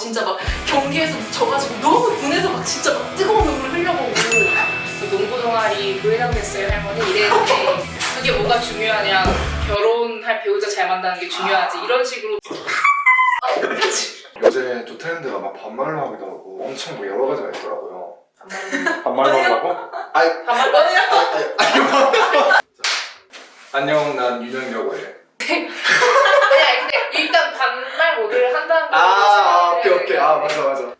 진짜 막 경기에서 져가지고 너무 분해서 막 진짜 막 뜨거운 눈물 흘려보고. 그 농구 동아리 부회장 됐어요 할머니. 이랬는데 그게 뭐가 중요하냐. 결혼할 배우자 잘 만나는 게 중요하지. 이런 식으로. 요새 또 트렌드가 막 반말로 하기도 하고 엄청 뭐 여러 가지가 있더라고요. 반말로? 아이, 반말로 아이, 아이, 아이. 안녕, 난 윤영이라고 해. 아니 아니 근데 일단 반말 모드를 한다는 거 아, 아, 오케이, 오케이. 아, 맞아, 맞아.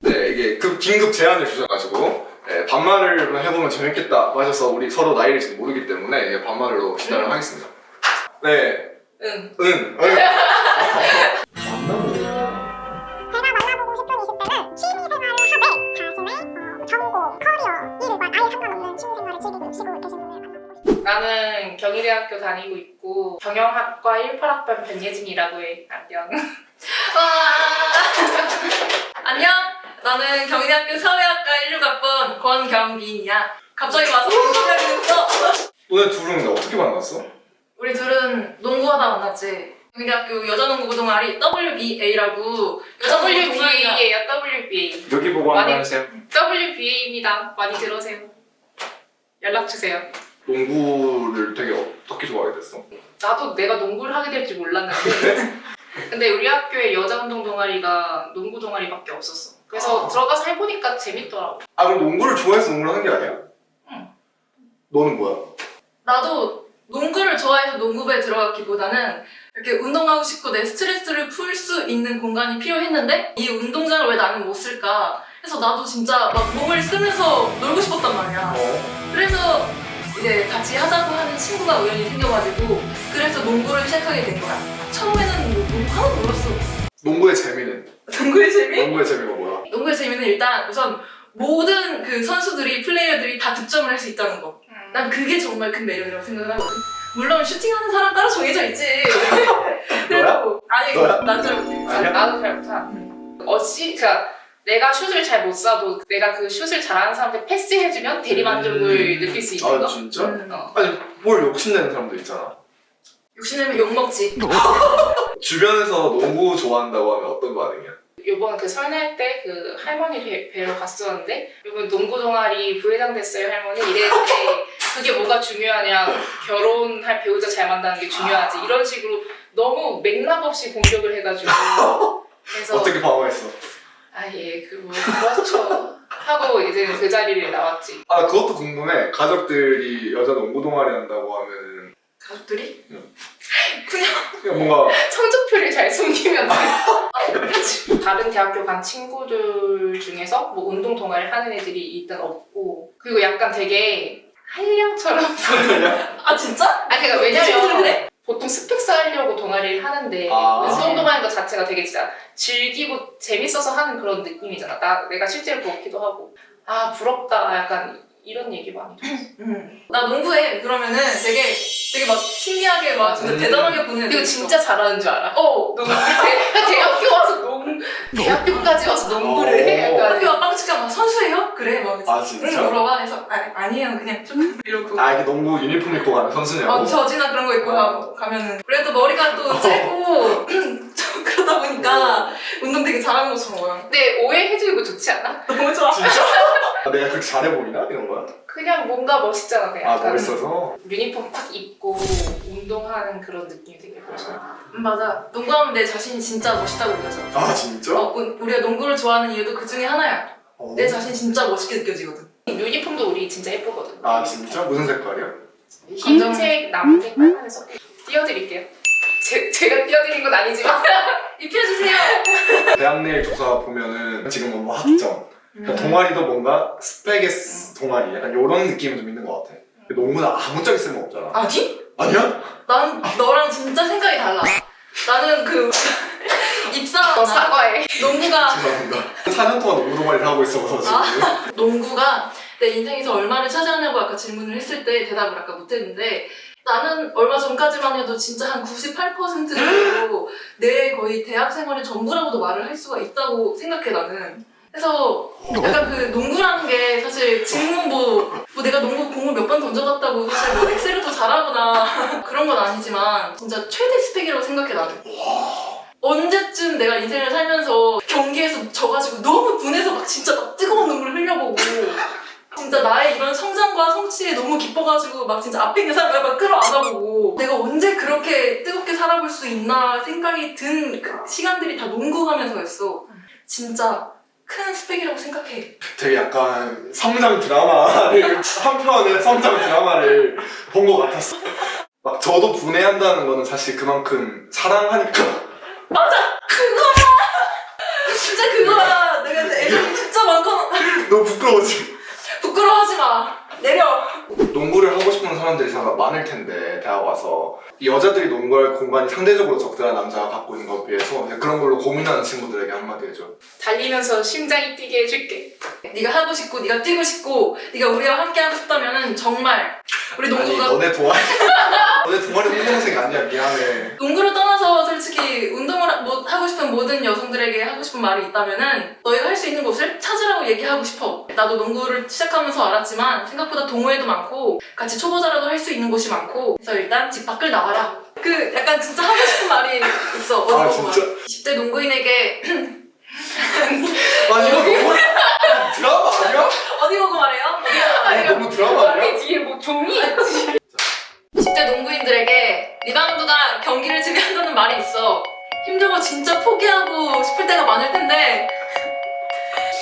네, 이게 급, 긴급 제안을 주셔가지고, 예, 반말을 해보면 재밌겠다 하셔서 우리 서로 나이를 지금 모르기 때문에 예, 반말로 시작을 음. 하겠습니다. 네, 응. 은, 은. 만나보고 제가 만나보고 싶은 20대는 취미생활을 하되 자신의 어, 전공, 커리어, 일과 아예 상관없는 취미생활을 즐기고 계시고 계신 분을 만나보고 싶습니다. 나는 경희대학교 다니고 있고 경영학과 18학번 변예진이라고 해. 안녕. 안녕 나는 경희대학교 사회학과 16학번 권경빈이야. 갑자기 와서 공부하게 됐어. 너네 둘은 어떻게 만났어? 우리 둘은 농구하다 만났지. 경희대학교 여자농구 동아리 WBA라고. WBA예요 WBA 여기 보고 많이- 한번 하세요. WBA입니다. 많이 들어오세요. 연락 주세요. 농구를 되게 어떻게 좋아하게 됐어? 나도 내가 농구를 하게 될 줄 몰랐는데. 근데 우리 학교에 여자 운동 동아리가 농구 동아리밖에 없었어 그래서 아. 들어가서 해보니까 재밌더라고 아 그럼 농구를 좋아해서 농구를 하는 게 아니야? 응. 너는 뭐야? 나도 농구를 좋아해서 농구부에 들어갔기보다는 이렇게 운동하고 싶고 내 스트레스를 풀 수 있는 공간이 필요했는데 이 운동장을 왜 나는 못 쓸까 해서 나도 진짜 막 몸을 쓰면서 놀고 싶었단 말이야 어. 그래서 이제 같이 하자고 하는 친구가 우연히 생겨가지고 그래서 농구를 시작하게 된 거야 처음에는 뭐 농구 하나도 몰랐어 농구의 재미는? 농구의 재미? 농구의 재미가 뭐야? 농구의 재미는 일단 우선 모든 그 선수들이 플레이어들이 다 득점을 할 수 있다는 거 난 그게 정말 큰 매력이라고 생각을 하거든. 물론 슈팅하는 사람 따라 정해져 있지. 그래도 아니 너야? 난잘 못해. 아니야? 나도 잘 못하 어찌 그니까 내가 슛을 잘 못 쏴도 내가 그 슛을 잘하는 사람한테 패스해주면 대리만족을 음. 느낄 수 있는 아거 진짜? 음. 어. 아니 뭘 욕심내는 사람도 있잖아 욕심내면 욕 먹지 주변에서 농구 좋아한다고 하면 어떤 반응이야? 요번 그 설날 때 그 할머니 뵈- 뵈러 갔었는데 요번 농구 동아리 부회장 됐어요 할머니. 이랬는데 그게 뭐가 중요하냐. 결혼할 배우자 잘 만나는 게 중요하지. 이런 식으로 너무 맥락 없이 공격을 해가지고. 그래서 어떻게 방어했어? 아예 그뭐 그렇죠. 하고 이제 그 자리를 나왔지. 아 그것도 궁금해. 가족들이 여자 농구 동아리 한다고 하면 가족들이? 그냥 뭔가 성적표를 잘 숨기면 돼. 다른 대학교 간 친구들 중에서 뭐 운동 동아리 하는 애들이 일단 없고 그리고 약간 되게 한량처럼 아 진짜? 아 그러니까 친구들 왜냐면 그래? 보통 스펙 쌓으려고 동아리를 하는데 아. 운동 동아리 것 자체가 되게 진짜 즐기고 재밌어서 하는 그런 느낌이잖아 나 내가 실제로 그렇기도 하고 아 부럽다 약간 이런 얘기 많이 들었어 응. 나 농구해. 그러면은 되게 되게 막 신기하게 막 진짜 음. 대단하게 보는 애들 그리고 있어. 진짜 잘하는 줄 알아 어. 농구 대, 대학교 와서 농 대학교까지 와서 농구를 해 어. 약간 학교 앞방 치가 막 선수예요? 그래 막. 아 진짜? 응 물어봐. 그래서 아, 아니에요 그냥 좀 이러고. 아 이게 농구 유니폼 입고 가는 선수냐고? 어, 저지나 그런 거 입고 가- 가면은 그래도 머리가 또 짧고 좀 그러다 보니까 운동 되게 잘하는 것처럼 보여 근데 오해해주고 좋지 않아? 너무 좋아 진짜? 아, 내가 그렇게 잘해 보이나? 이런 거야? 그냥 뭔가 멋있잖아 그냥 아 약간 멋있어서? 유니폼 딱 입고 운동하는 그런 느낌이 되게 멋있어 음, 맞아 농구하면 내 자신이 진짜 멋있다고 느껴져 아 진짜? 어, 우- 우리가 농구를 좋아하는 이유도 그 중에 하나야 어. 내 자신 진짜 멋있게 느껴지거든 유니폼도 우리 진짜 예쁘거든 아 진짜? 무슨 색깔이야? 흰색, 남색, 빨간색 띄워드릴게요 제, 제가 띄워드린 건 아니지만 입혀주세요 대학내일 조사 보면은 지금 뭐 학점 그러니까 동아리도 뭔가 스펙의 스- 동아리 약간 이런 느낌이 좀 있는 것 같아. 농구는 아무짝에 쓸모 없잖아. 아니? 아니야? 난 너랑 진짜 생각이 달라. 나는 그 너 입사나 사과해. 농구가 죄송합니다. 4년 동안 농구 동아리를 하고 있어서 지금. 아? 농구가 내 인생에서 얼마를 차지하냐고 아까 질문을 했을 때 대답을 아까 못했는데 나는 얼마 전까지만 해도 진짜 한 98% 정도 내 거의 대학 생활의 전부라고도 말을 할 수가 있다고 생각해 나는 그래서 약간 그 농구라는 게 사실 질문 뭐, 뭐 내가 농구 공을 몇 번 던져봤다고 사실 뭐 엑셀을 더 잘하거나 그런 건 아니지만 진짜 최대 스펙이라고 생각해 나는 언제쯤 내가 인생을 살면서 경기에서 져가지고 너무 분해서 막 진짜 막 뜨거운 눈물을 흘려보고 진짜 나의 이런 성장과 성취에 너무 기뻐가지고 막 진짜 앞에 있는 사람을 막 끌어안아보고 내가 언제 그렇게 뜨겁게 살아볼 수 있나 생각이 든 그 시간들이 다 농구하면서였어. 진짜 큰 스펙이라고 생각해. 되게 약간 성장 드라마를 한 편의 성장 드라마를 본 것 같았어. 막 저도 분해한다는 거는 사실 그만큼 사랑하니까 진짜 그거야. 내가 애정이 진짜 많거든. 너무 부끄러워지. 부끄러워하지 마. 내려. 농구를 하고 싶은 사람들이 상당히 많을 텐데 대학 와서 이 여자들이 농구할 공간이 상대적으로 적절한 남자가 갖고 있는 것에 비해서 그런 걸로 고민하는 친구들에게 한마디 해줘. 달리면서 심장이 뛰게 해줄게. 네가 하고 싶고 네가 뛰고 싶고 네가 우리와 함께 하고 싶다면은 정말 우리 아니 농구가 너네 동아리 너네 동아리 홍동생 아니야 미안해. 농구를 떠나서 솔직히 운동을 하- 뭐- 하고 싶은 모든 여성들에게 하고 싶은 말이 있다면은 너희가 할 수 있는 곳을 찾으라고 얘기하고 싶어. 나도 농구를 시작하면서 알았지만 생각보다 동호회도 많고 같이 초보자라도 할 수 있는 곳이 많고 그래서 일단 집 밖을 나와라. 그 약간 진짜 하고 싶은 말이 있어. 어디 아 보면. 진짜? 20대 농구인에게 아니 이거 너무 드라마 아니야? 어디 보고 말해요? 어디 보고 말해요? 너무 드라마 아니야? 뒤에 뭐 종이 있지. 20대 농구인들에게 리바운드가 경기를 지배한다는 말이 있어. 힘들고 진짜 포기하고 싶을 때가 많을 텐데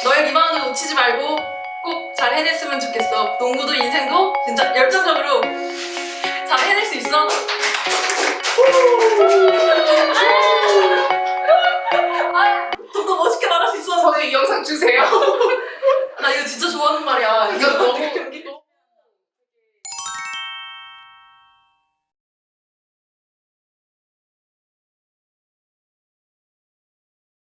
너의 리바운드 놓치지 말고 꼭 잘 해냈으면 좋겠어. 농구도 인생도 진짜 열정적으로 잘 해낼 수 있어. 아, 좀더 멋있게 말할 수 있어 저희 영상 주세요. 나 이거 진짜 좋아하는 말이야. 이거 너무 경기